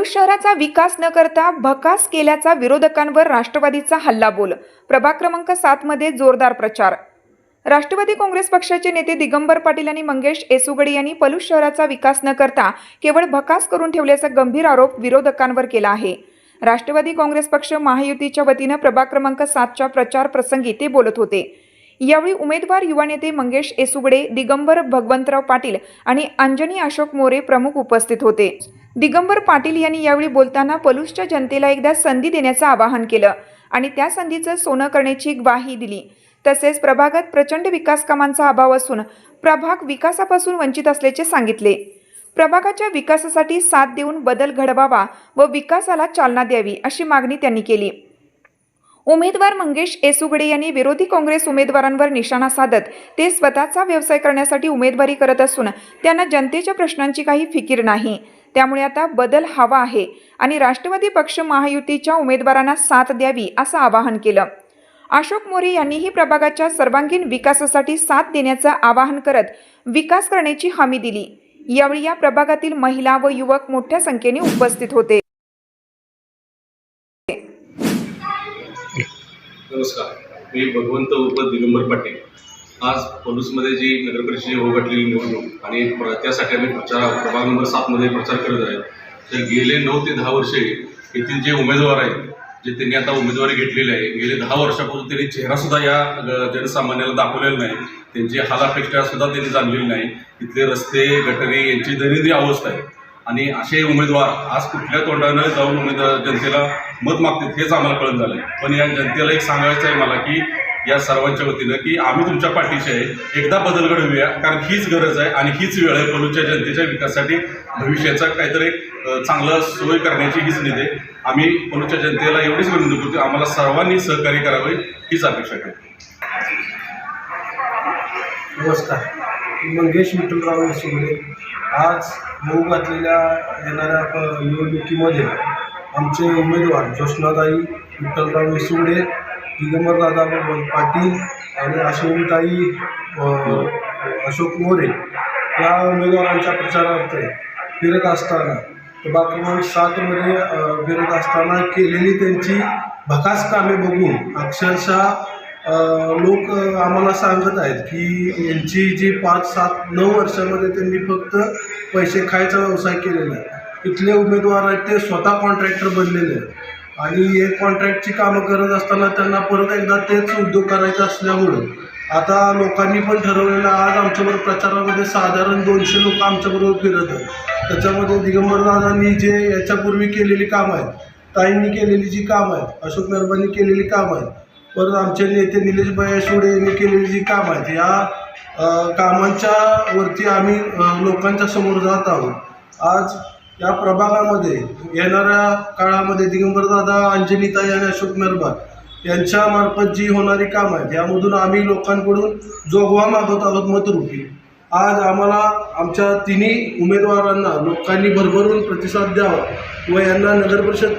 पलूस शहराचा विकास न करता भकास केल्याचा विरोधकांवर राष्ट्रवादीचा हल्लाबोल. प्रभाग क्रमांक सात मध्ये जोरदार प्रचार. राष्ट्रवादी काँग्रेस पक्षाचे नेते दिगंबर पाटील आणि मंगेश एसुगडे यांनी पलूस शहराचा विकास न करता केवळ भकास करून ठेवल्याचा गंभीर आरोप विरोधकांवर केला आहे. राष्ट्रवादी काँग्रेस पक्ष महायुतीच्या वतीनं प्रभाग क्रमांक सातच्या प्रचार प्रसंगी ते बोलत होते. यावेळी उमेदवार युवा नेते मंगेश एसुगडे दिगंबर भगवंतराव पाटील आणि अंजनी अशोक मोरे प्रमुख उपस्थित होते. दिगंबर पाटील यांनी यावेळी बोलताना पलूसच्या जनतेला एकदा संधी देण्याचं आवाहन केलं आणि त्या संधीचं सोनं करण्याची ग्वाही दिली. तसेच प्रभागात प्रचंड विकास कामांचा अभाव असून प्रभाग विकासापासून वंचित असल्याचे सांगितले. प्रभागाच्या विकासासाठी साथ देऊन बदल घडवावा व विकासाला चालना द्यावी अशी मागणी त्यांनी केली. उमेदवार मंगेश एसुगडे यांनी विरोधी काँग्रेस उमेदवारांवर निशाणा साधत ते स्वतःचा व्यवसाय करण्यासाठी उमेदवारी करत असून त्यांना जनतेच्या प्रश्नांची काही फिकीर नाही. त्यामुळे आता बदल हवा आहे. आणि राष्ट्रवादी पक्ष महायुतीच्या उमेदवारांना साथ द्यावी असं आवाहन केलं. अशोक मोरे यांनीही प्रभागाच्या सर्वांगीण विकासासाठी साथ देण्याचं आवाहन करत विकास करण्याची हमी दिली. यावेळी या प्रभागातील महिला व युवक मोठ्या संख्येने उपस्थित होते. नमस्कार. मी भगवंत उर्फ दिगंबर पाटील. आज पलूसमध्ये जी नगर परिषदेची हो उघडलेली निवडणूक आणि प्र- त्यासाठी आम्ही प्रचार प्रभाग नंबर सातमध्ये प्रचार करत आहे तर गेले नऊ ते दहा वर्षे येथील जे उमेदवार आहेत जे त्यांनी आता उमेदवारी घेतलेली आहे गेले दहा वर्षापासून त्यांनी चेहरासुद्धा या जनसामान्याला दाखवलेला नाही. त्यांची हालापेक्षा सुद्धा त्यांनी जाणलेली नाही. इथले रस्ते गटरे यांची दरिद्री अवस्था आहे. आणि असे उमेदवार आज कुठल्या तोंडानं जाऊन उमेदवार जनतेला मत मागतात हेच आम्हाला कळून झालं आहे पण या जनतेला एक सांगायचं आहे मला की या सर्वांच्या वतीनं की आम्ही तुमच्या पाठीशी आहे. एकदा बदल घडवूया कारण हीच गरज आहे आणि हीच वेळ आहे पलूच्या जनतेच्या विकासासाठी. भविष्याचा काहीतरी चांगलं सोय करण्याची हीच निधी आहे. आम्ही पलूच्या जनतेला एवढीच विनंती करतो आम्हाला सर्वांनी सहकार्य करावे हीच अपेक्षा करतो नमस्कार. मंगेश विठ्ठलराव येसुगडे आज होऊ घातलेल्या येणाऱ्या निवडणुकीमध्ये आमचे उमेदवार जोशनाताई विठ्ठलराव येसुगडे दिगंबरदादा ब- पाटील आणि अश्विनताई अशोक मोरे या उमेदवारांच्या प्रचारार्थ फिरत असताना प्रभाग क्रमांक सातमध्ये फिरत असताना केलेली त्यांची भकास कामे बघून अक्षरशः लोक आम्हाला सांगत आहेत की यांची जी पाच सात नऊ वर्षामध्ये त्यांनी फक्त पैसे खायचा व्यवसाय केलेला आहे. इथले उमेदवार आहेत ते स्वतः कॉन्ट्रॅक्टर बनलेले आहेत. आणि हे कॉन्ट्रॅक्टची कामं करत असताना त्यांना परत एकदा तेच उद्योग करायचे असल्यामुळं आता लोकांनी पण ठरवलेलं आज आमच्याबरोबर प्रचारामध्ये साधारण दोनशे लोक आमच्याबरोबर फिरत आहेत. त्याच्यामध्ये दिगंबरदादांनी जे याच्यापूर्वी केलेली कामं आहेत ताईंनी केलेली जी कामं आहेत अशोक नरबांनी केलेली कामं आहेत परत आमचे नेते निलेश बयाशोडे यांनी केलेली जी कामं आहेत या कामांच्या वरती आम्ही लोकांच्या समोर जात आहोत. आज या प्रभागामध्ये येणाऱ्या काळामध्ये दिगंबरदादा अंजनीताई आणि अशोक मेरबार यांच्यामार्फत जी होणारी कामं आहेत यामधून आम्ही लोकांकडून जोगवा मागत आहोत मतरूपी आज आम्हाला आमच्या तिन्ही उमेदवारांना लोकांनी भरभरून प्रतिसाद द्यावा व यांना नगरपरिषद